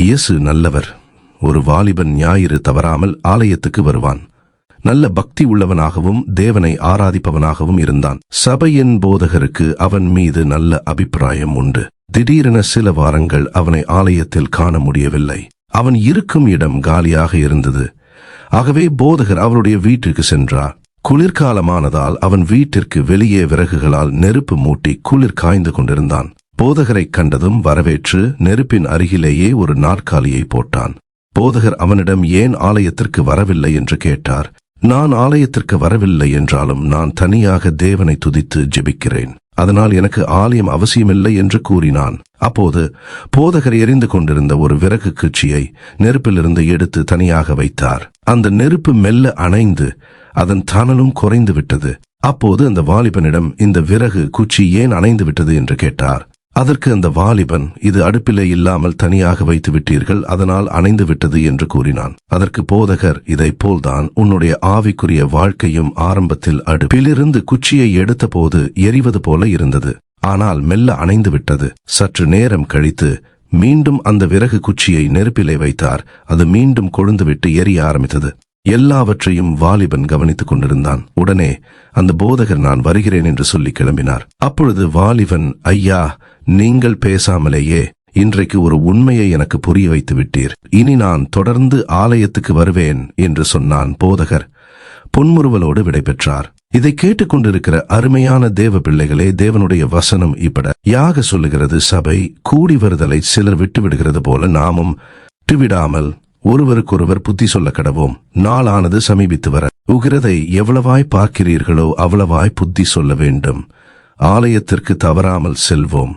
இயேசு நல்லவர். ஒரு வாலிபன் ஞாயிறு தவறாமல் ஆலயத்துக்கு வருவான். நல்ல பக்தி உள்ளவனாகவும் தேவனை ஆராதிப்பவனாகவும் இருந்தான். சபையின் போதகருக்கு அவன் மீது நல்ல அபிப்பிராயம் உண்டு. திடீரென சில வாரங்கள் அவனை ஆலயத்தில் காண முடியவில்லை. அவன் இருக்கும் இடம் காலியாக இருந்தது. ஆகவே போதகர் அவருடைய வீட்டிற்கு சென்றார். குளிர்காலமானதால் அவன் வீட்டிற்கு வெளியே விறகுகளால் நெருப்பு மூட்டி குளிர் காய்ந்து கொண்டிருந்தான். போதகரைக் கண்டதும் வரவேற்று நெருப்பின் அருகிலேயே ஒரு நாற்காலியை போட்டான். போதகர் அவனிடம் ஏன் ஆலயத்திற்கு வரவில்லை? என்று கேட்டார். நான் ஆலயத்திற்கு வரவில்லை என்றாலும் நான் தனியாக தேவனை துதித்து ஜெபிக்கிறேன். அதனால் எனக்கு ஆலயம் அவசியமில்லை என்று கூறினான். அப்போது போதகர் எரிந்து கொண்டிருந்த ஒரு விறகு குச்சியை நெருப்பிலிருந்து எடுத்து தனியாக வைத்தார். அந்த நெருப்பு மெல்ல அணைந்து அதன் தணலும் குறைந்து விட்டது அப்போது அந்த வாலிபனிடம் இந்த விறகு குச்சி ஏன் அணைந்து விட்டது என்று கேட்டார். அதற்கு அந்த வாலிபன் இது அடுப்பிலே இல்லாமல் தனியாக வைத்து விட்டீர்கள் அதனால் அணைந்து விட்டது என்று கூறினான். அதற்கு போதகர் இதை போல்தான் உன்னுடைய ஆவிக்குரிய வாழ்க்கையும் ஆரம்பத்தில் அடுப்பிலிருந்து குச்சியை எடுத்தபோது எரிவது போல இருந்தது. ஆனால் மெல்ல அணைந்து விட்டது. சற்று நேரம் கழித்து மீண்டும் அந்த விறகு குச்சியை நெருப்பிலே வைத்தார். அது மீண்டும் கொழுந்துவிட்டு எரிய ஆரம்பித்தது. எல்லாவற்றையும் வாலிபன் கவனித்துக் கொண்டிருந்தான். உடனே அந்த போதகர் நான் வருகிறேன் என்று சொல்லி கிளம்பினார். அப்பொழுது வாலிபன் ஐயா நீங்கள் பேசாமலேயே இன்றைக்கு ஒரு உண்மையை எனக்கு புரிய வைத்து விட்டீர் இனி நான் தொடர்ந்து ஆலயத்துக்கு வருவேன் என்று சொன்னான் போதகர். புன்முறுவலோடு விடைபெற்றார். இதை கேட்டுக்கொண்டிருக்கிற அருமையான தேவ பிள்ளைகளே தேவனுடைய வசனம் இப்பட. யாக சொல்லுகிறது சபை கூடி வருதலை சிலர் விட்டு விடுகிறது போல நாமும் விட்டுவிடாமல் ஒருவருக்கொருவர் புத்தி சொல்ல கடவோம். நாளானது சமீபித்து வர. உகிறதை எவ்வளவாய் பார்க்கிறீர்களோ அவ்வளவாய் புத்தி சொல்ல வேண்டும். ஆலயத்திற்கு தவறாமல் செல்வோம்.